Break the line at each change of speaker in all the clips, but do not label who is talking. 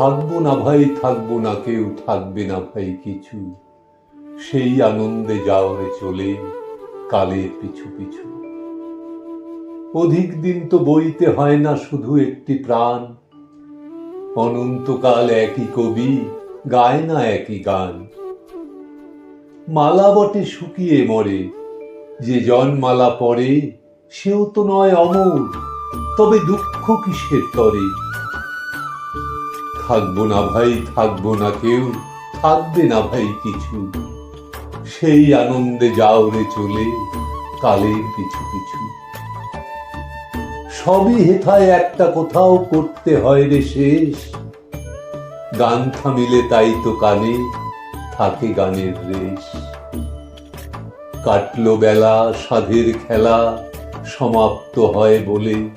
থাকব না ভাই, থাকব না কেউ, থাকবে না ভাই কিছু। সেই আনন্দে যাও রে চলে কালের পিছু পিছু। অধিক দিন তো বইতে হয় না শুধু একটি প্রাণ। অনন্তকাল একই কবি, গায় না একই গান। মালা বটে শুকিয়ে মরে, যে জনমালা পরে, সেও তো নয় অমর, তবে দুঃখ কিসের তরে? থাকব না ভাই, থাকব না কেউ, থাকবে না ভাই কিছু। সেই আনন্দে যাও রে চলে, কালের পিছু পিছু সবই হেথায় একটা কোথাও করতে হয় রে শেষ। গান থামিলে তাই তো কানে, থাকে গানের রেশ। কাটলো বেলা সাধের খেলা, সমাপ্ত হয় বলে।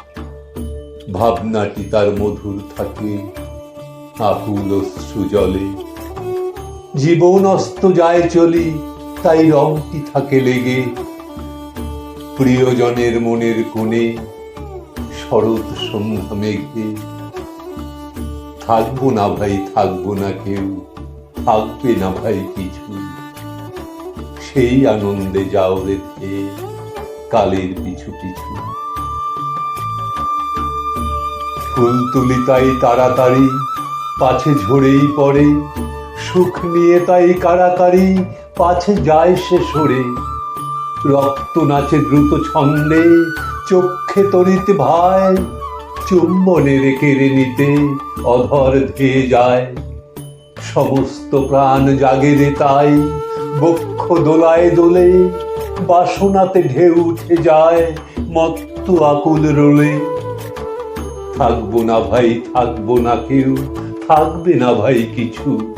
ভাবনাটি তার মধুর থাকে। আকুল সুজলে জীবন অস্ত যায় চলি, তাই রংটি থাকে লেগে। প্রিয়জনের মনের কোণে শরৎ সন্ধ্যা মেঘে। থাকব না ভাই, থাকব না কেউ, থাকবে না ভাই কিছু। সেই আনন্দে যাও রেখে, কালের পিছু পিছু। ফুল তুলি তাই তাড়াতাড়ি পাছে ঝরেই পড়ে। সুখ নিয়ে তাই কারাকারি, পাছে যায় সে সরে। রক্ত নাচে দ্রুত ছন্দে, চক্ষে তরিত ভাই চুম্বনে কেড়ে নিতে অধর ধেয়ে যায়। সমস্ত প্রাণ জাগে রে তাই, বক্ষ দোলায় দোলে, বাসনাতে ঢেউ উঠে যায় মত্ত আকুল রোলে। থাকব না ভাই, থাকব না কেউ থাকবে না ভাই কিছু।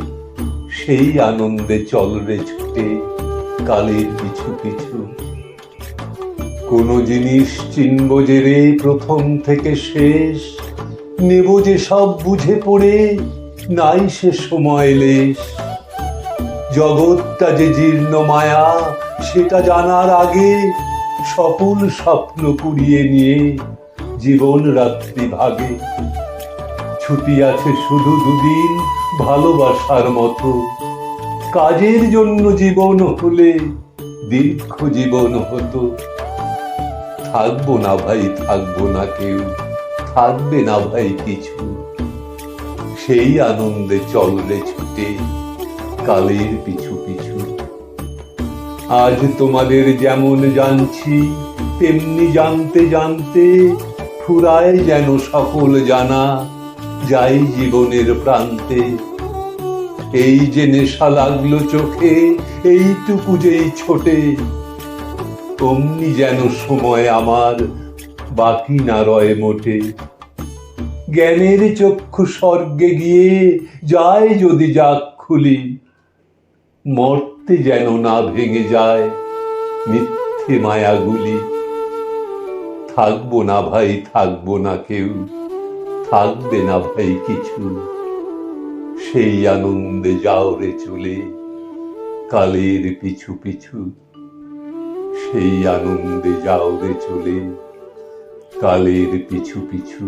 সেই আনন্দে চল রে ছুটে কালের পিছু পিছু। কোন জিনিস চিনব যে রে প্রথম থেকে শেষ। নেব যে সব বুঝে পড়ে, নাই সে সময় লেশ। জগৎটা যে জীর্ণ মায়া, সেটা জানার আগে সকল স্বপ্ন কুড়িয়ে নিয়ে জীবন রাত্রি ভাগে। ছুটি আছে শুধু দুদিন ভালোবাসার মতো। কাজের জন্য জীবন হলে দীর্ঘ জীবন হতো। থাকব না ভাই, থাকব না কেউ, থাকবে না ভাই কিছু। সেই আনন্দে চললে ছুটে, কালের পিছু পিছু। আজ তোমাদের যেমন জানছি, তেমনি জানতে জানতে ফুরায় যেন সকল জানা। যাই জীবনের প্রান্তে। এই যে নেশা লাগল চোখে, এইটুকু যেই ছোটে। অমনি যেন সময় আমার বাকি না রয় মোটে। জ্ঞানের চক্ষু স্বর্গে গিয়ে যায় যদি যাক খুলি। মরতে যেন না ভেঙে যায় মিথ্যে মায়াগুলি। থাকব না ভাই, থাকব না কেউ। থাকবে না ভাই কিছু। সেই আনন্দে যাও রে চলে, কালের পিছু পিছু। সেই আনন্দে যাও রে চলে, কালের পিছু পিছু।